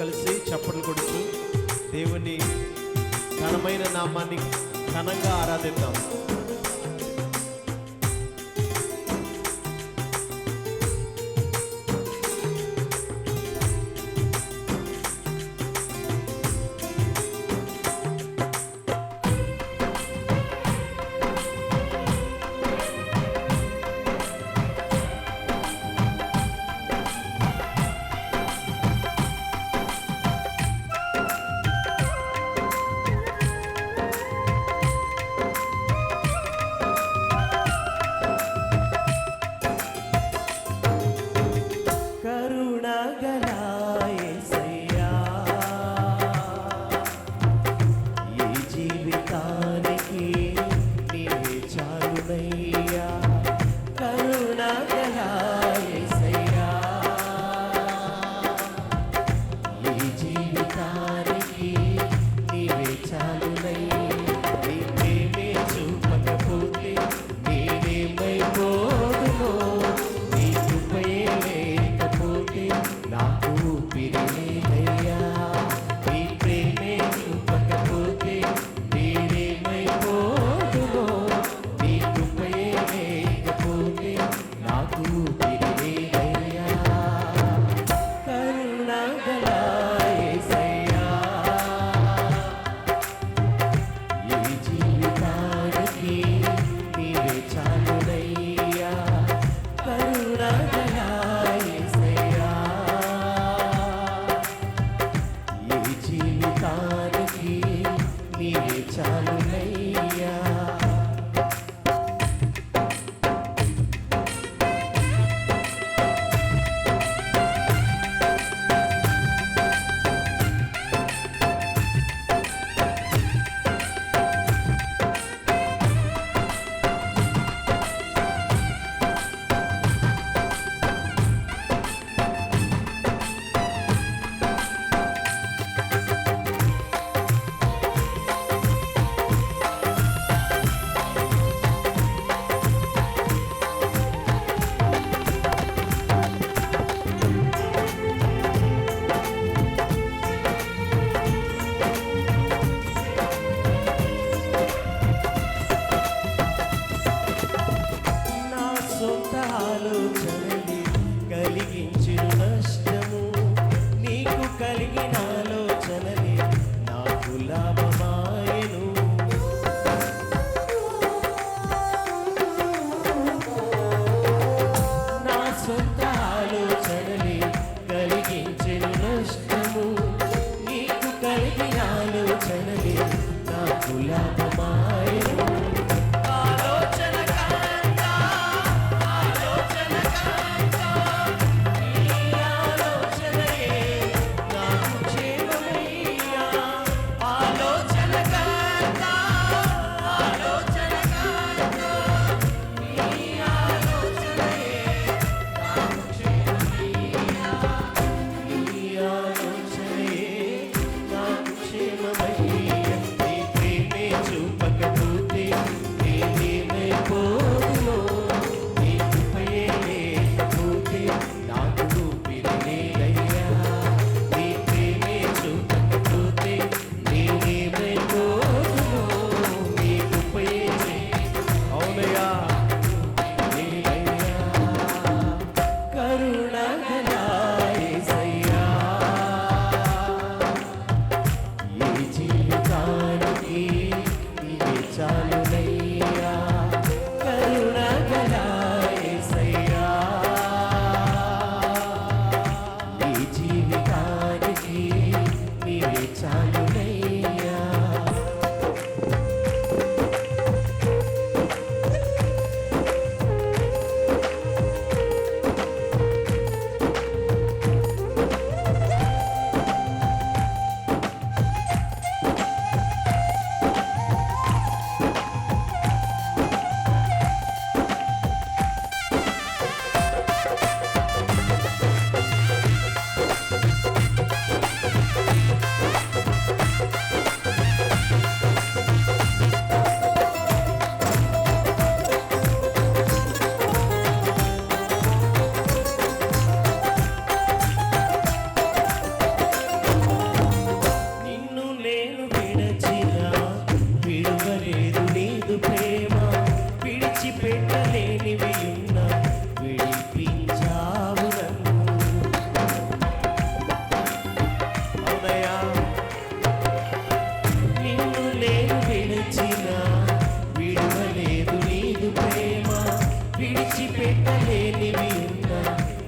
కలిసి చప్పట్లు కొడుతూ దేవుని ఘనమైన నామాన్ని ఘనంగా ఆరాధిద్దాం. Oh. चढ़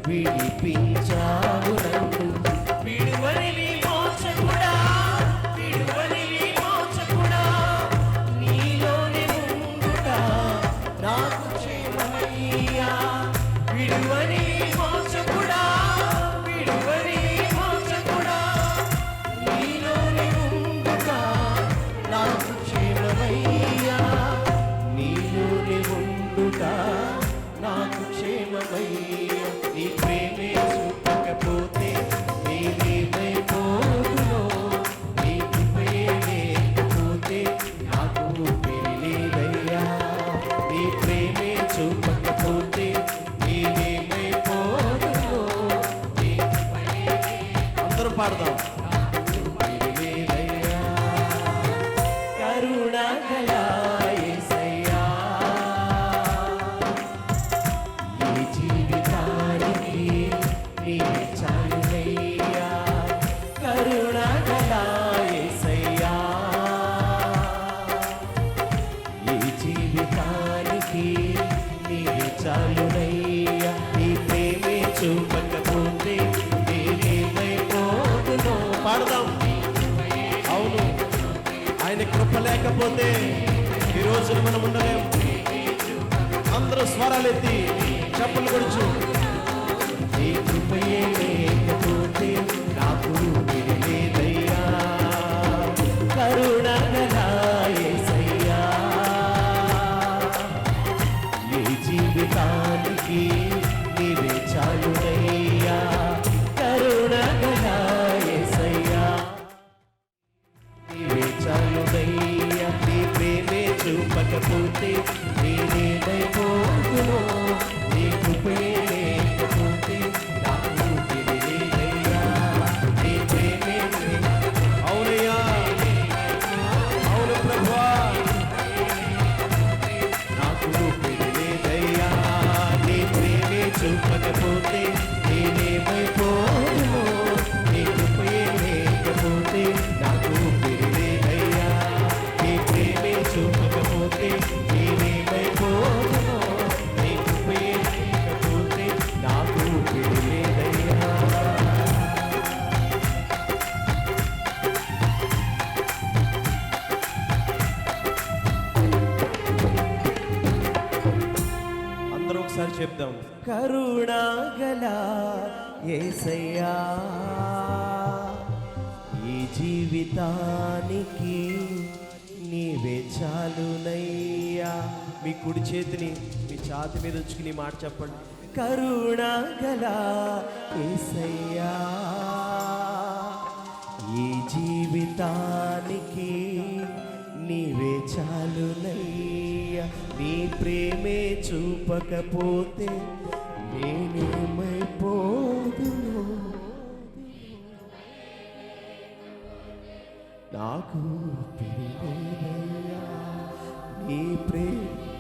విడిపించావు నన్ను. జీవితానికి నీ చాలునయ్యా నీ ప్రేమే చూపండి లేకపోతే ఈ రోజున మనం ఉండలేము అందరూ స్వరాలు ఎత్తి చెప్పలు కొడుచు కరుణగల ఏసయ్యా ఈ జీవితానికి నీవే చాలునయ్యా. మీ కుడి చేతిని మీ ఛాతి మీద ఉంచుకుని మాట చెప్పండి. కరుణగల ఏసయ్యా ఈ జీవితానికి నీవే చాలునయ్యా. నీ ప్రేమే చూపకపోతే నేనేమై పోదును నాకు పెరిగేదయ్యా ప్రేమ